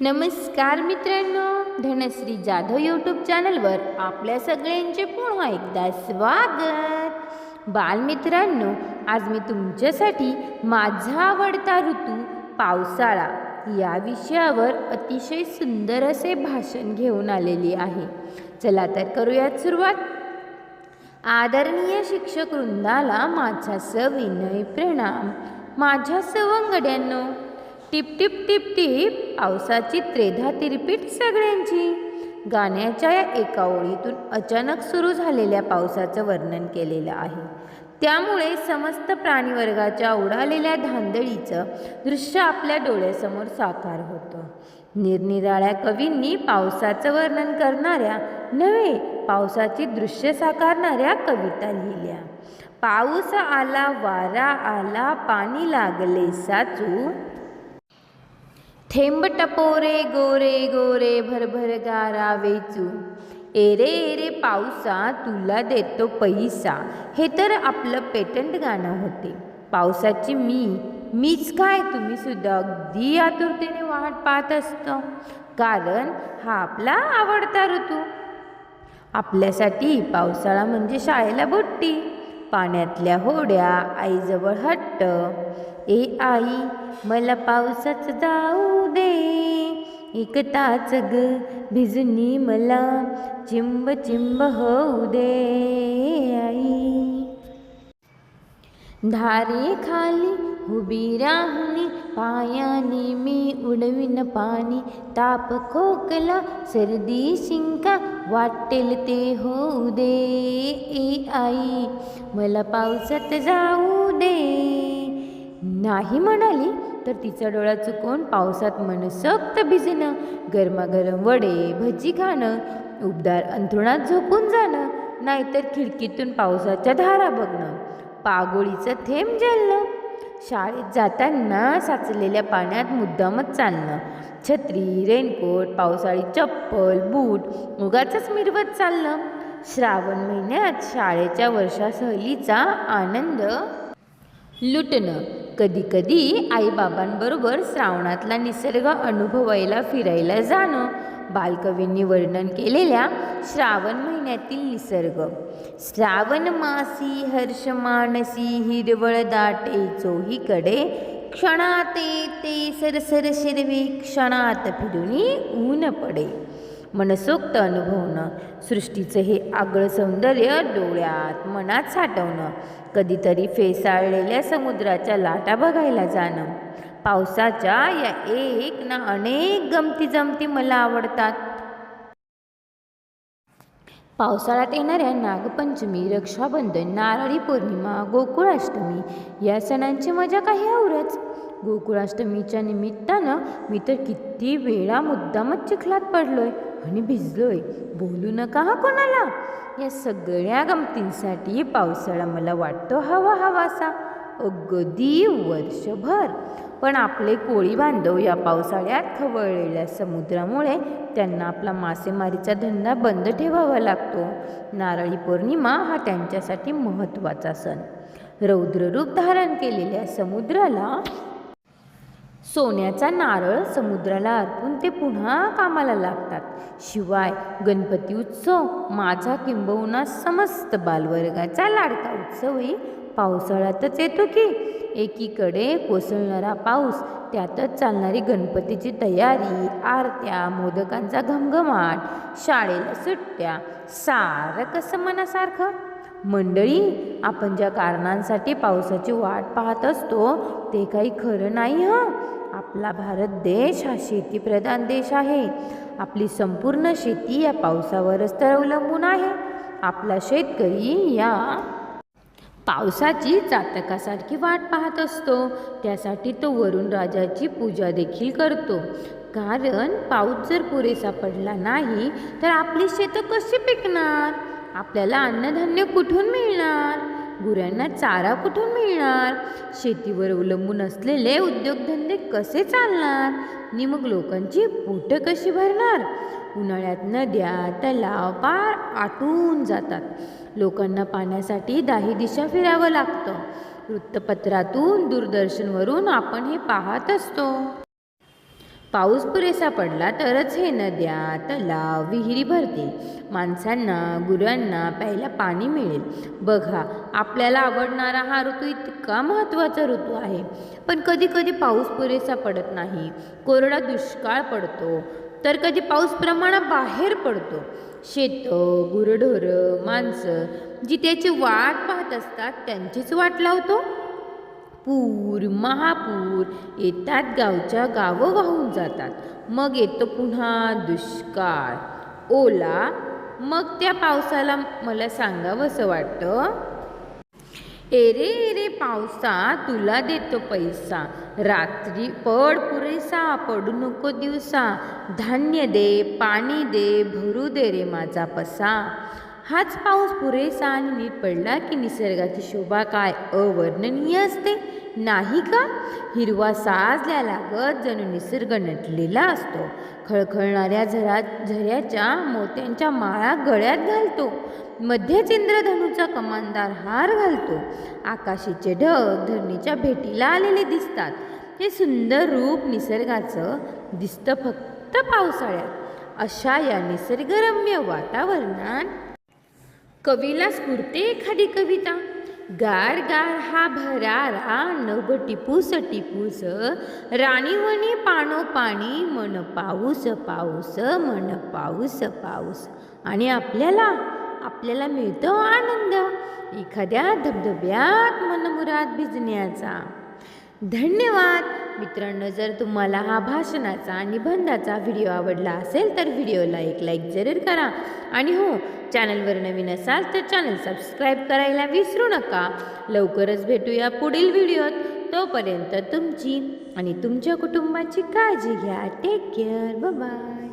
नमस्कार मित्रांनो धनश्री जाधव यूट्यूब चॅनलवर आपल्या सगळ्यांचे पुन्हा एकदा स्वागत. बालमित्रांनो आज मी तुमच्यासाठी माझा आवडता ऋतू पावसाळा या विषयावर अतिशय सुंदर असे भाषण घेऊन आलेली आहे. चला तर करूयात सुरुवात. आदरणीय शिक्षक वृंदाला माझा सविनय प्रणाम. माझ्या सवंगड्यांनो टिप टिप टिप टिप पावसाची त्रेधा तिरपीट सगळ्यांची. गाण्याच्या या एका ओळीतून अचानक सुरू झालेल्या पावसाचं वर्णन केलेलं आहे. त्यामुळे समस्त प्राणीवर्गाच्या उडालेल्या धांदळीचं दृश्य आपल्या डोळ्यासमोर साकार होतं. निरनिराळ्या कवींनी पावसाचं वर्णन करणाऱ्या नव्हे पावसाची दृश्य साकारणाऱ्या कविता लिहिल्या. पाऊस आला वारा आला पाणी लागले साचू थेंब टपोरे गोरे गोरे भरभर गारा वेचू एरे एरे पावसा तुला देतो पैसा. हे तर आपलं पेटंट गाणं होते. पावसाची मी मीच काय? तुम्ही सुद्धा अगदी आतुरतेने वाट पाहत असतं. कारण हा आपला आवडता ऋतू. आपल्यासाठी पावसाळा म्हणजे शाळेला बुट्टी. पाण्यातल्या होड्या आईजवळ हट्ट. ए आई मला पावसात जाऊ दे. एक ताच ग भिजनी मला. चिंब चिंब होऊ दे आई. धारे खाली उभी राहणी पायाने मी उडविन पाणी ताप खोकला सर्दी शिंका वाटेल ते होऊ दे. ए आई मला पावसात जाऊ दे. नाही म्हणाली तर तिचा डोळा चुकून पावसात मनसक्त भिजणं गरमागरम वडे भजी खाणं उबदार अंथरुणात झोपून जाणं नाहीतर खिडकीतून पावसाच्या धारा बघणं पागोळीचं थेंब जलणं शाळेत जाताना साचलेल्या पाण्यात मुद्दामच चालणं. छत्री रेनकोट पावसाळी चप्पल बूट उगाच मिरवत चालणं. श्रावण महिन्यात शाळेच्या वर्षा सहलीचा आनंद? लुटणं. कधीकधी आईबाबांबरोबर श्रावणातला निसर्ग अनुभवायला फिरायला जाणं. बालकवींनी वर्णन केलेल्या श्रावण महिन्यातील निसर्ग. श्रावण मासी हर्ष मानसी हिरवळ दाटे चोहीकडे क्षणात येते सरसर शिरवी क्षणात फिरुनी ऊन पडे. मनसोक्त अनुभवणं सृष्टीचं हे आगळं सौंदर्य डोळ्यात मनात साठवणं कधीतरी फेसाळलेल्या समुद्राच्या लाटा बघायला जाणं. पावसाच्या या एक ना अनेक गमती जमती मला आवडतात. पावसाळ्यात येणाऱ्या नागपंचमी रक्षाबंधन नारळी पौर्णिमा गोकुळाष्टमी या सणांची मजा काही आवरच. गोकुळाष्टमीच्या निमित्तानं मी तर किती वेळा मुद्दामच चिखलात पडलोय आणि भिजलोय. बोलू नका हा कोणाला? या सगळ्या गमतींसाठी पावसाळा मला वाटतो हवा हवासा. अगदी वर्षभर पण आपले कोळी बांधव या पावसाळ्यात खवळलेल्या समुद्रामुळे त्यांना आपला मासेमारीचा धंदा बंद ठेवावा लागतो. नारळी पौर्णिमा हा त्यांच्यासाठी महत्त्वाचा सण. रौद्ररूप धारण केलेल्या समुद्राला सोन्याचा नारळ समुद्राला अर्पून ते पुन्हा कामाला लागतात. शिवाय गणपती उत्सव माझा किंबहुना समस्त बालवर्गाचा लाडका उत्सवही पावसाळ्यातच येतो की. एकीकडे कोसळणारा पाऊस त्यातच चालणारी गणपतीची तयारी आरत्या मोदकांचा घमघमाट शाळेला सुट्ट्या सारं कसं मनासारखं? मंडळी आपण ज्या कारणांसाठी पावसाची वाट पाहत असतो ते काही खरं नाही हं? आपला भारत देश हा शेतीप्रधान देश आहे. आपली संपूर्ण शेती या पावसावरच तर अवलंबून आहे. आपला शेतकरी या पावसाची चातकासारखी वाट पाहत असतो. त्यासाठी तो वरुण राजाची पूजा देखील करतो. कारण पाऊस जर पुरेसा पडला नाही तर आपली शेतं कशी पिकणार? आपल्याला अन्नधान्य कुठून मिळणार? गुरांना चारा कुठून मिळणार? शेतीवर अवलंबून असलेले उद्योगधंदे कसे चालणार? आणि मग लोकांची पोटं कशी भरणार? उन्हाळ्यात नद्या तलाव पार आटून जातात. लोकांना पाण्यासाठी दाही दिशा फिरावं लागतं. वृत्तपत्रातून दूरदर्शनवरून आपण हे पाहत असतो. पाऊस पुरेसा पडला तरच हे नद्या तलाव विहिरी भरतील. माणसांना गुरांना प्यायला पाणी मिळेल. बघा आपल्याला आवडणारा हा ऋतू इतका महत्त्वाचा ऋतू आहे. पण कधी कधी पाऊस पुरेसा पडत नाही. कोरडा दुष्काळ पडतो. तर कधी पाऊस प्रमाणाबाहेर पडतो. शेतं गुरढोरं माणसं जी त्याची वाट पाहत असतात त्यांचीच वाट लावतो. पूर महापूर येतात गावच्या गावं वाहून जातात. मग येतो पुन्हा दुष्काळ. ओला मग त्या पावसाला मला सांगावंसं वाटतं. एरे एरे पावसा तुला देतो पैसा. रात्री पड पुरेसा पडू नको दिवसा. धान्य दे पाणी दे भरू दे रे माझा पसा. हाच पाऊस पुरेसा आणि नीट पडला की निसर्गाची शोभा काय अवर्णनीय असते नाही का? हिरवा साजल्या लागत जणू निसर्ग नटलेला असतो. खळखळणाऱ्या झरा झऱ्याच्या मोत्यांच्या माळा गळ्यात घालतो. मध्येच इंद्रधनुचा कमानदार हार घालतो. आकाशीचे ढग धरणीच्या भेटीला आलेले दिसतात. हे सुंदर रूप निसर्गाचं दिसतं फक्त पावसाळ्यात. अशा या निसर्गरम्य वातावरणात कवीला स्फुरते एखादी कविता. गार गार हा भरारा नभ टिपूस टिपूस. राणीवणी पाणो पाणी मन पाऊस पाऊस मन पाऊस पाऊस. आणि आपल्याला आपल्याला मिळतो आनंद. एखाद्या धबधब्यात मनमुराद भिजण्याचा. धन्यवाद. मित्रांनो जर तुम्हाला हा भाषणाचा निबंधाचा व्हिडिओ आवडला असेल तर व्हिडिओला एक लाईक जरूर करा. आणि हो चॅनलवर नवीन असाल तर चॅनल सबस्क्राईब करायला विसरू नका. लवकरच भेटूया पुढील व्हिडिओत. तोपर्यंत तुमची आणि तुमच्या कुटुंबाची काळजी घ्या. Take care bye